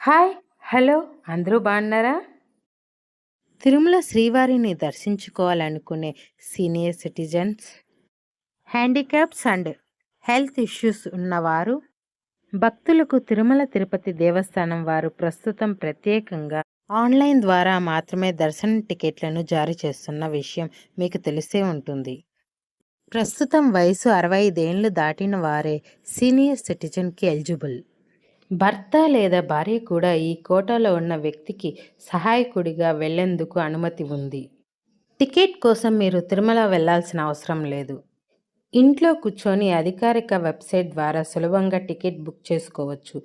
Hi hello అందరూ బాగున్నారా? తిరుమల శ్రీవారిని దర్శించుకోవాలనుకునే senior citizens handicaps and health issues ఉన్నవారు భక్తులకు తిరుమల తిరుపతి దేవస్థానం వారు ప్రస్తుతం ప్రత్యేకంగా ఆన్లైన్ ద్వారా మాత్రమే దర్శన టికెట్లను జారీ చేస్తున్న విషయం మీకు తెలిసే ఉంటుంది. ప్రస్తుతం వయసు అరవై ఐదేళ్ళు దాటిన వారే సీనియర్ సిటిజన్కి ఎలిజిబుల్. భర్త లేదా భార్య కూడా ఈ కోటాలో ఉన్న వ్యక్తికి సహాయకుడిగా వెళ్ళేందుకు అనుమతి ఉంది. టికెట్ కోసం మీరు తిరుమల వెళ్ళాల్సిన అవసరం లేదు. ఇంట్లో కూర్చొని అధికారిక వెబ్సైట్ ద్వారా సులభంగా టికెట్ బుక్ చేసుకోవచ్చు.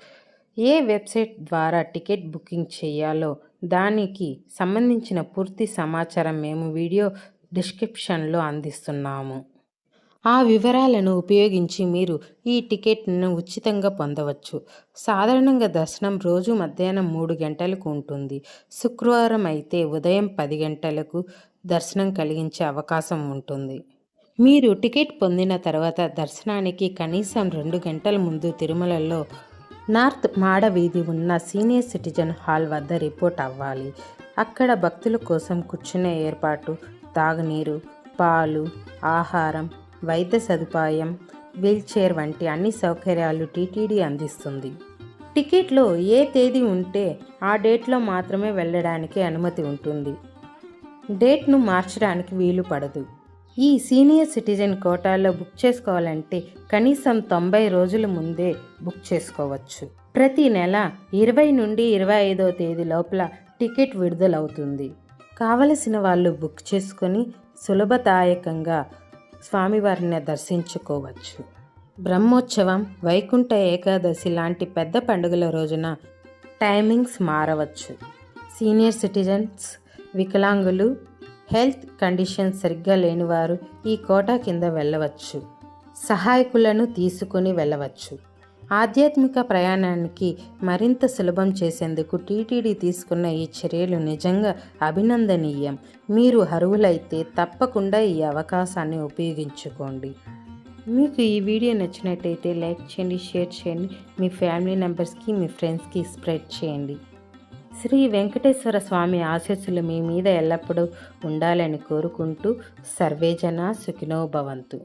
ఏ వెబ్సైట్ ద్వారా టికెట్ బుకింగ్ చేయాలో దానికి సంబంధించిన పూర్తి సమాచారం మేము వీడియో డిస్క్రిప్షన్లో అందిస్తున్నాము. ఆ వివరాలను ఉపయోగించి మీరు ఈ టికెట్ను ఉచితంగా పొందవచ్చు. సాధారణంగా దర్శనం రోజు మధ్యాహ్నం మూడు గంటలకు ఉంటుంది. శుక్రవారం అయితే ఉదయం పది గంటలకు దర్శనం కలిగించే అవకాశం ఉంటుంది. మీరు టికెట్ పొందిన తర్వాత దర్శనానికి కనీసం రెండు గంటల ముందు తిరుమలలో నార్త్ మాడ వీధి ఉన్న సీనియర్ సిటిజన్ హాల్ వద్ద రిపోర్ట్ అవ్వాలి. అక్కడ భక్తుల కోసం కూర్చునే ఏర్పాటు తాగునీరు పాలు ఆహారం వైద్య సదుపాయం వీల్చైర్ వంటి అన్ని సౌకర్యాలు టీటీడీ అందిస్తుంది. టికెట్లో ఏ తేదీ ఉంటే ఆ డేట్లో మాత్రమే వెళ్ళడానికి అనుమతి ఉంటుంది. డేట్ను మార్చడానికి వీలు పడదు. ఈ సీనియర్ సిటిజన్ కోటాలో బుక్ చేసుకోవాలంటే కనీసం తొంభై రోజుల ముందే బుక్ చేసుకోవచ్చు. ప్రతి నెల ఇరవై నుండి ఇరవై ఐదో తేదీ లోపల టికెట్ విడుదలవుతుంది. కావలసిన వాళ్ళు బుక్ చేసుకొని సులభదాయకంగా స్వామివారిని దర్శించుకోవచ్చు. బ్రహ్మోత్సవం వైకుంఠ ఏకాదశి లాంటి పెద్ద పండుగల రోజున టైమింగ్స్ మారవచ్చు. సీనియర్ సిటిజన్స్ వికలాంగులు హెల్త్ కండిషన్ సరిగ్గా లేనివారు ఈ కోటా కింద వెళ్ళవచ్చు. సహాయకులను తీసుకుని వెళ్ళవచ్చు. ఆధ్యాత్మిక ప్రయాణానికి మరింత సులభం చేసేందుకు టీటీడీ తీసుకున్న ఈ చర్యలు నిజంగా అభినందనీయం. మీరు అర్హులైతే తప్పకుండా ఈ అవకాశాన్ని ఉపయోగించుకోండి. మీకు ఈ వీడియో నచ్చినట్టయితే లైక్ చేయండి షేర్ చేయండి. మీ ఫ్యామిలీ మెంబర్స్కి మీ ఫ్రెండ్స్కి స్ప్రెడ్ చేయండి. శ్రీ వెంకటేశ్వర స్వామి ఆశీస్సులు మీ మీద ఎల్లప్పుడూ ఉండాలని కోరుకుంటూ సర్వేజన సుఖినో భవంతు.